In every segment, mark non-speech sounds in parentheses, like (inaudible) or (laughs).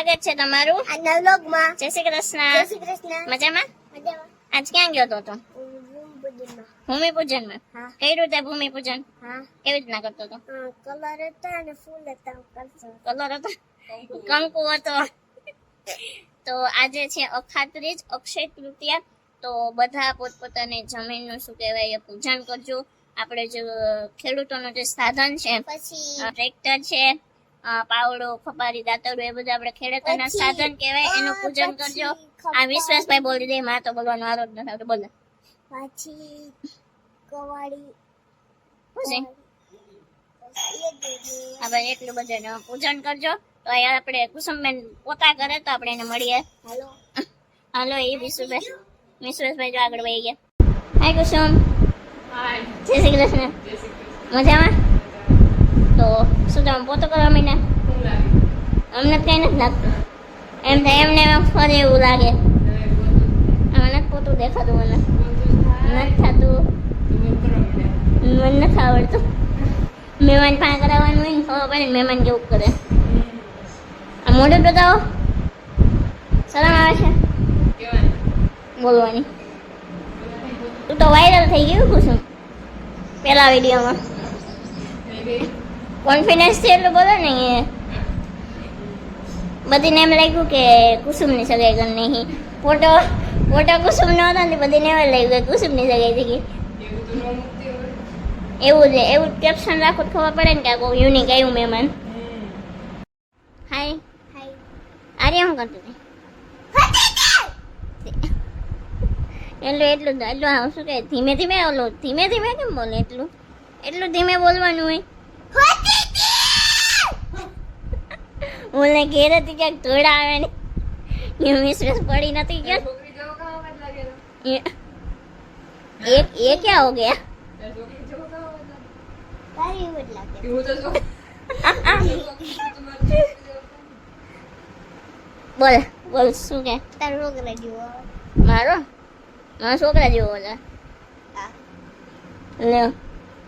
સ્વાગત છે તમારું. આજના વ્લોગમાં જય શ્રી જય કૃષ્ણ શ્રી કૃષ્ણ. મજામાં? મજામાં. આજ ક્યાં ગયો તો તું? ભૂમિ પૂજનમાં કઈ રીતે ભૂમિ પૂજન કેવી રીતના કરતો હતો કલર હતા અને ફૂલ હતા કલર હતો? કંકુ હતો. તો આજે છે અખાત્રીજ અક્ષય તૃતીયા. તો બધા પોતપોતાની જમીનનું શું કહેવાય એ પૂજન કરજો. આપણે જે ખેડૂતોનું જે સાધન છે પછી ટ્રેક્ટર છે પાવડો ખપારી દાતરડું એ બધું આપણે ખેડૂતોના સાધન કહેવાય એનું પૂજન કરજો. આ વિશ્વાસભાઈ બોલી દે માં તો બોલવાનો આરો જ નથી બોલે પછી કવાડી પછી. આપણે એટલું બધું પૂજન કરજો. તો અહીંયા આપણે કુસુમબેન પોતા કરે તો આપણે એને મળીએ. હાલો. હાલો એ વિશુભાઈ. વિશ્વાસભાઈ જો આગળ વહી ગયા. હાય કુસુમ. જય શ્રી કૃષ્ણ. મજામાં? શું તમે પોતો કરવા માંડ્યા અમને કંઈ નથી લાગતું. એમ થાય, એમને એમ ફરે એવું લાગે. મને પોતું દેખાતું મને. નથી થતું. મને નથી આવડતું. મહેમાન પાસે કરાવવાનું હોય ને, ખબર પડે મહેમાન કેવું કરે. આ મોઢું બતાવો. શરમ આવે છે. બોલવાની. તું તો વાયરલ થઈ ગયું કુસુમ પહેલા વિડીયોમાં. કોન્ફિડન્સથી એટલું બોલો ને બધીને એમ લાગ્યું કે કુસુમની સગાઈ કરી નહીં ફોટો ફોટો કુસુમનો હતો ને બધીને એમ લાગ્યું કે કુસુમની સગાઈ થઈ ગઈ. એવું જ એવું કેપ્શન રાખો તો ખબર પડે ને કે આખું યુનિક આવ્યું મહેમાન. હાય હાય આર્ય શું કરતું હતી? એટલું એટલું એટલું શું કહે ધીમે ધીમે ઓલું ધીમે ધીમે કેમ બોલે એટલું? એટલું ધીમે બોલવાનું હોય? (laughs) ઓલે ઘેર હતી ક્યાંક ધોળા આવે ને એ મિસ્ટ્રેસ પડી નથી ક્યાં? એ એ ક્યાં હો ગયા? બોલ બોલ શું કે? તારો રોગ લાગ્યો મારો? મારો છોકરા જેવો બોલે હા.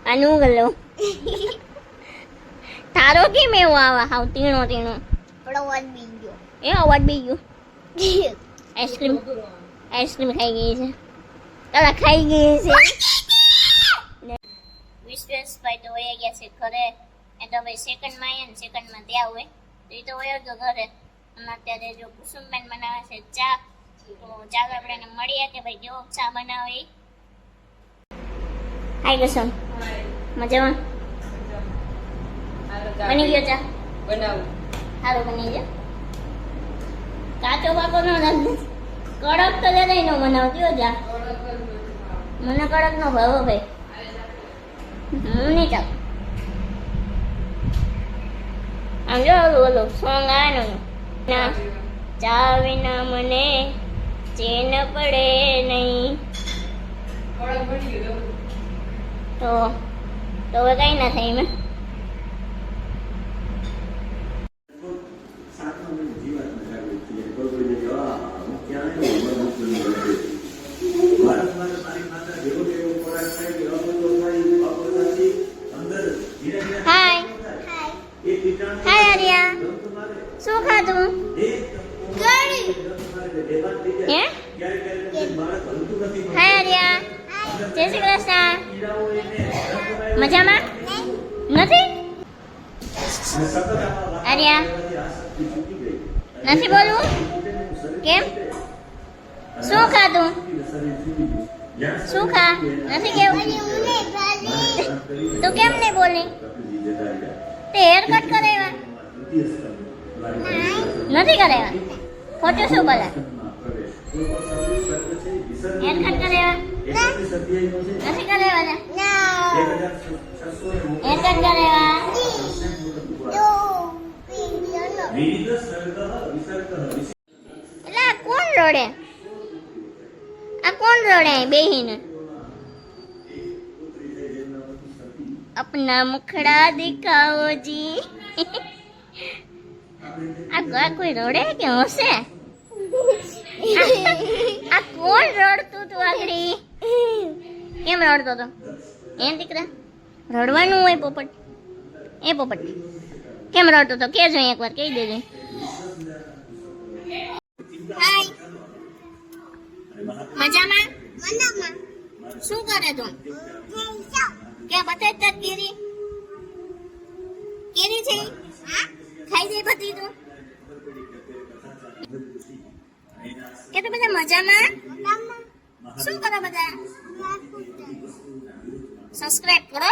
આનું લઉં? (laughs) તારો કેમ એવો આવે હાવ તીણો તીણો? થોડો અવાજ બી ગયો. એ અવાજ બી ગયો. (laughs) આઈસ્ક્રીમ આઈસ્ક્રીમ ખાઈ ગઈ છે. તારા ખાઈ ગઈ છે. વિશ્વેશભાઈ તો વયા ગયા છે ઘરે. એ તો ભાઈ સેકન્ડમાં આવ્યા ને સેકન્ડમાં ત્યાં હોય. તો એ તો વયો ગયો ઘરે. અને અત્યારે જો કુસુમબેન બનાવે છે ચા તો ચાલો આપણે એને મળીએ કે ભાઈ કેવો ચા બનાવે. હાય કુસુમ. મજામાં? બની ગયો ચા? બનાવું. સારું બની ગયો. કાચો પાકો નો કડક તો લે નો બનાવજો જા મને કડક નો ભાવો ભાઈ. હું નહીં ચાલ આમ જો ઓલું ઓલું સોંગ આવે ને ના ચા વિના મને ચેન પડે નહીં. તો તો હવે કઈ ના થાય મેં હાય હાય આર્યા શું ખાધું હે હાય આર્યા જય શ્રી કૃષ્ણ મજામાં નથી આર્યા નથી બોલવું કેમ શું ખાધું શું ખા નથી કેવું તું કેમ નહીં બોલી તે હેર કટ કરાવ્યા નથી કરાવ્યા? ખોટું શું બોલે? હેર કટ કરાવ્યા? નથી કરાવ્યા ને? હેર કટ કરાવ્યા? એટલે આ કોણ રડે? આ કોણ રડે બેહીને? अपना मुखड़ा दिखाओ जी આ આ કોઈ રડે કે હસે આ કોણ રડતું તું આગળી કેમ રડતો તો એ દીકરા રડવાનું હોય પોપટ એ પોપટ કેમ રડતો તો કેજો એકવાર કહી દેજે હાય મજામાં મનામાં શું કરે તું જઈશું કે બતાય તાર કેરી? કેરી છે હા? ખાઈ જાય બધી તું? કે તો બધા મજામાં? શું કરો બધા? સબસ્ક્રાઇબ કરો.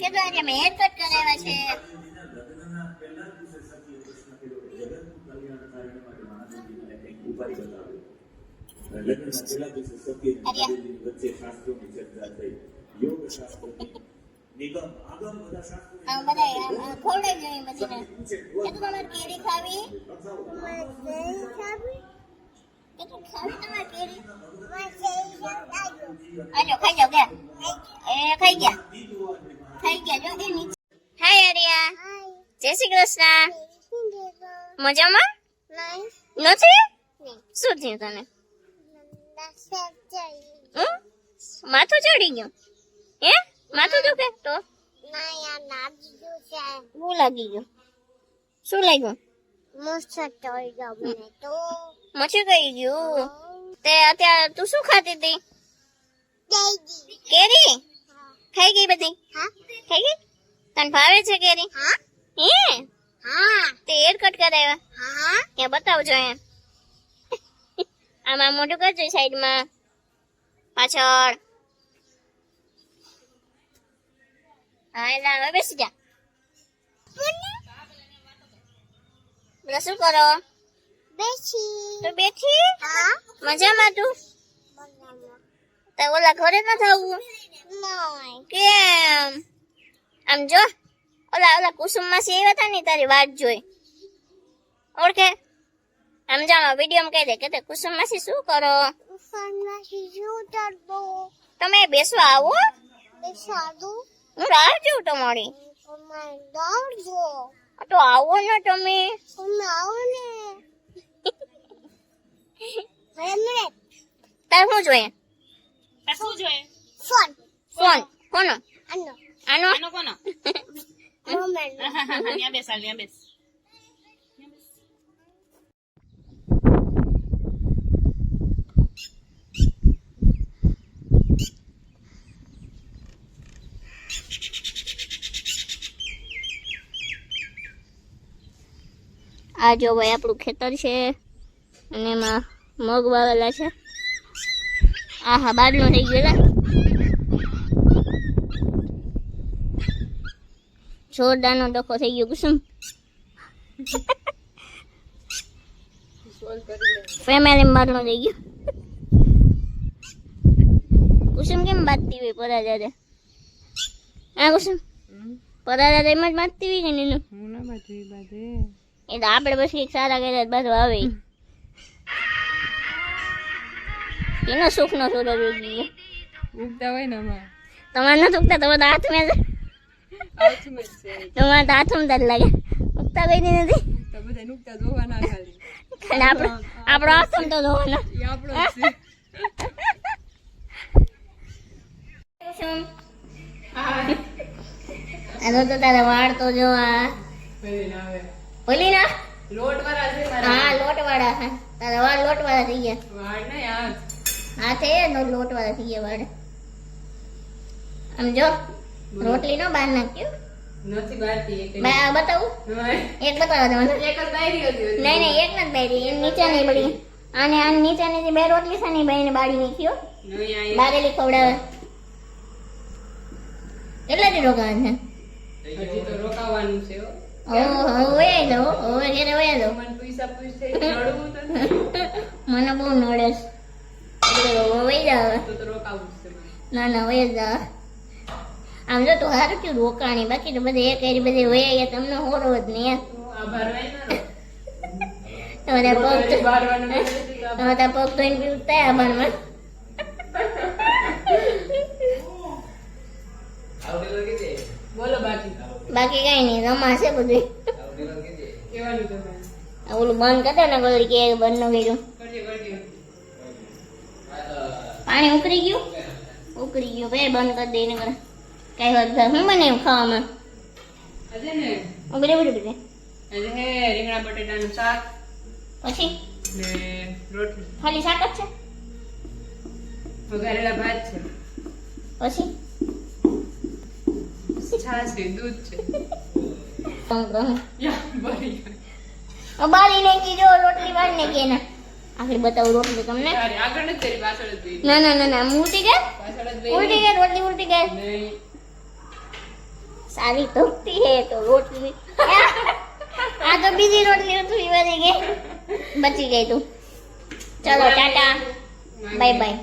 કે તો આજે મેં હેર કટ કરાવ્યા છે. આ બધા આમ, આ ખવડાવી જોઈએ બધીને કે તો તમારે કેરી ખાવી કે તો ખાવી તમારે કેરી આજો ખાઈ કે એ ખાઈ ગયા ખાઈ ગયા જો એ નીચે હાય આર્યા જય શ્રી કૃષ્ણ મજામાં નથી શું થયું તને? માથું ચડી ગયું હે માથું દુખે તો શું લાગી ગયું શું લાગ્યું મચ્છી ગઈ ગયું તે અત્યારે તું શું ખાતી હતી કેરી ખાઈ ગઈ બધી ખાઈ ગઈ તને ભાવે છે કેરી હે તે હેર કટ કરાવ્યા કે બતાવજો એમ આમાં મોટું કરજો સાઈડમાં. પાછળ. હા એટલે હવે બેસી જા. બધા શું કરો? તું બેઠી? મજામાં તું? તો ઓલા ઘરે ન થવું કેમ? આમ જો ઓલા ઓલા કુસુમ માસી આવ્યા હતા ને તારી વાત જોઈ. ઓળખે? આમ જાણો વીડિયો કહી દે કે તે કુસુમ માસી શું કરો તમે બેસવા આવો. હું રાહ જોઉં તમારી. તો આવો ને તમે. તાર શું જોઈએ? શું જોઈએ? ફોન. ફોન. કોનો? આનો. આનો? કોનો? મોમેન્ટ ત્યાં બેસ. આ જો ભાઈ આપણું ખેતર છે અને એમાં મગ વાવેલા છે. આ હા બારનો થઈ ગયો લા. જોરદારનો ડખો થઈ ગયો કુસુમ. ફેમિલી બારનો થઈ ગયો. કુસુમ કેમ બાંધતી હોય પરા દાદા હા કુસુમ? પરા દાદા એમ જ બાંધતી હોય કે નીનું હું ના બાજુ બાજુ. એ તો આપણે બસ કંઈક સારા કર્યા બધું આવે. એનો સુખ નો સોદો જોઈએ. ઉગતા હોય ને આમાં તમારે નથી ઉગતા તમારે તો હાથમાં તમારે તો હાથમાં જ લાગે. ઉગતા કોઈ નથી. આપણો આપણો હાથમાં તો જોવાનો. આપણો જ છે. શું? આ તો તો તારા વાળ તો જો આ ના ના લોટ વાળા છે મારા હા લોટ વાળા હા તારા વાળ લોટ વાળા થઈ ગયા. વાળ ને યાર હા હાથે નો લોટ વાળા થઈ ગયા વાળ. આમ જો રોટલી નો બાર નાખ્યું? નથી બારતી એક બે આ બતાવું? એક બતાવો તમને. એક જ બાયરી હતી નહીં નહીં એક જ બાળી એમ નીચે નહીં પડી. અને આ નીચે ની બે રોટલી છે ને એ બેને બાળી નાખ્યો. બારેલી ખવડાવે. કેટલા જ રોકાવા છે હજી તો રોકાવાનું છે (laughs) મને બહુ નડે જ. ના ના હોય જાઓ આમ જો તો સારું થયું રોકાણી. બાકી તો બધે એક એરી બધે હોય ગયા તમને હોરો જ નહીં તમારા પગ. તમારા પગ ધોઈને પીવું થાય આભારમાં (laughs) બોલો બાકી કઈ નહીં રમાશે બધું ઓલું બંધ કરતા ને ગોળી કે બંધનું કર્યું. પાણી ઉકળી ગયું? ઉકળી ગયું ભાઈ બંધ કરી દઈને કરે કઈ વાત થાય બને એમ ખાવામાં? ઉગરે ઉગરે ઉગરે હે રીંગણા બટેટાનું શાક પછી? રોટલી ખાલી શાક જ છે વઘારેલા ભાત છે. પછી? છાશ છે દૂધ છે હું કહું યા બરી બાળી નાખી જો રોટલી બાળી નાખી એના. આખરી બતાવું રોટલી તમને. અરે આગળ નથી કરી પાછળ જ બેહી. ના ના ના ના હું ઉલટી ગઈ? પાછળ જ ઉલટી બેહી. ગઈ રોટલી ઉલટી ગઈ? નહીં. સારી ધોતી હે તો રોટલી. આ તો બીજી રોટલી ઉતરી વધી ગઈ. બચી ગઈ તું. ચલો ટાટા. Bye bye